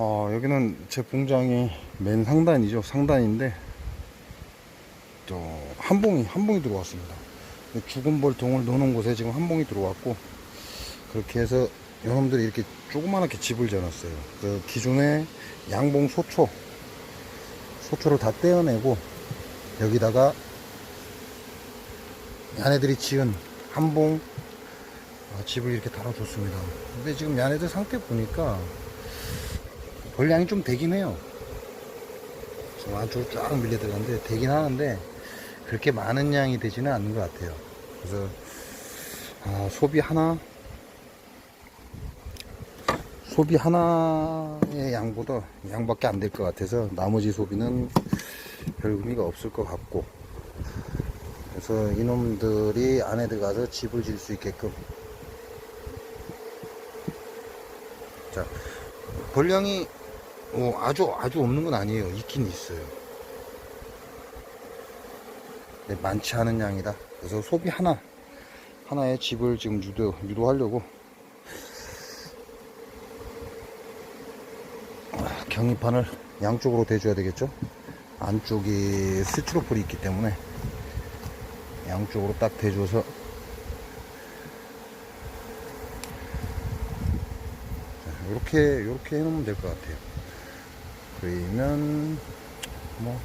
어, 여기는 제 공장이 맨 상단이죠. 상단인데, 또, 한 봉이, 한 봉이 들어왔습니다. 죽은 벌통을 넣어놓은 곳에 지금 한 봉이 들어왔고, 그렇게 해서 여러분들이 이렇게 조그맣게 집을 지어놨어요. 그 기존에 양봉 소초, 소초를 다 떼어내고, 여기다가 야네들이 지은 한봉 아, 집을 이렇게 달아줬습니다. 근데 지금 야네들 상태 보니까 벌량이 좀 되긴 해요. 지금 안쪽으로 쫙 밀려 들어갔는데 되긴 하는데 그렇게 많은 양이 되지는 않는 것 같아요. 그래서 아, 소비 하나 소비 하나의 양보다 양밖에 안 될 것 같아서 나머지 소비는 별 의미가 없을 것 같고 그래서 이놈들이 안에 들어가서 집을 지을 수 있게끔 자 벌량이 어, 아주 아주 없는 건 아니에요. 있긴 있어요. 근데 많지 않은 양이다. 그래서 소비 하나 하나의 집을 지금 유도, 유도하려고. 아, 경입판을 양쪽으로 대줘야 되겠죠? 안쪽이 스티로폴이 있기 때문에 양쪽으로 딱 대줘서 자, 이렇게 이렇게 해놓으면 될 것 같아요. 그러면 뭐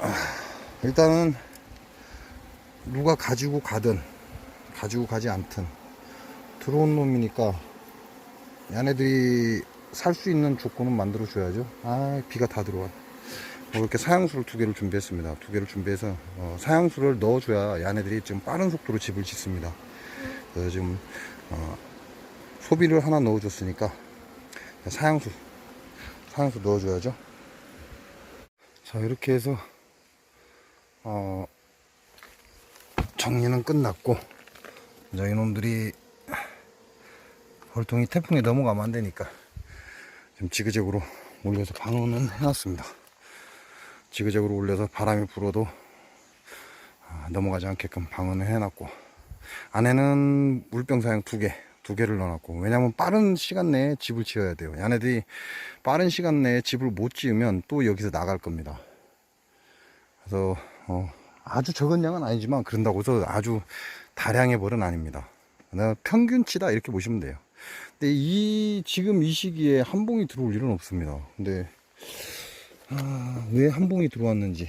아, 일단은 누가 가지고 가든 가지고 가지 않든 들어온 놈이니까 얘네들이 살 수 있는 조건은 만들어 줘야죠. 아, 비가 다 들어와. 뭐 이렇게 사양수를 두 개를 준비했습니다. 두 개를 준비해서 어, 사양수를 넣어줘야 얘네들이 좀 빠른 속도로 집을 짓습니다. 그래서 지금 어, 소비를 하나 넣어줬으니까 사양수, 사양수 넣어줘야죠. 자 이렇게 해서 어, 정리는 끝났고 이제 이놈들이 벌통이 태풍에 넘어가면 안 되니까 지금 지그재그로 올려서 방어는 해놨습니다. 지그재그로 올려서 바람이 불어도 아, 넘어가지 않게끔 방어는 해놨고 안에는 물병 사양 두 개, 두 개를 넣어놨고 왜냐면 빠른 시간 내에 집을 지어야 돼요. 얘네들이 빠른 시간 내에 집을 못 지으면 또 여기서 나갈 겁니다. 그래서 어, 아주 적은 양은 아니지만 그런다고 해서 아주 다량의 벌은 아닙니다. 평균치다 이렇게 보시면 돼요. 근데 이 지금 이 시기에 한 봉이 들어올 일은 없습니다. 근데 아, 왜 한 봉이 들어왔는지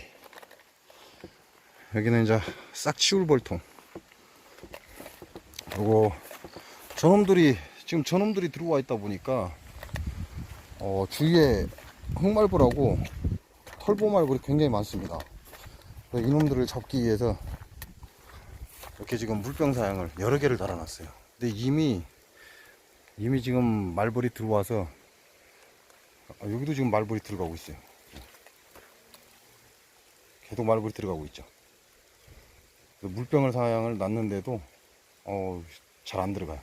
여기는 이제 싹 치울 벌통. 그리고 저놈들이 지금 저놈들이 들어와 있다 보니까 어, 주위에 흑말벌하고 털보말벌이 굉장히 많습니다. 이놈들을 잡기 위해서 이렇게 지금 물병 사양을 여러 개를 달아놨어요. 근데 이미 이미 지금 말벌이 들어와서 아, 여기도 지금 말벌이 들어가고 있어요. 계속 말벌이 들어가고 있죠. 물병을 사양을 놨는데도 어, 잘 안 들어가요.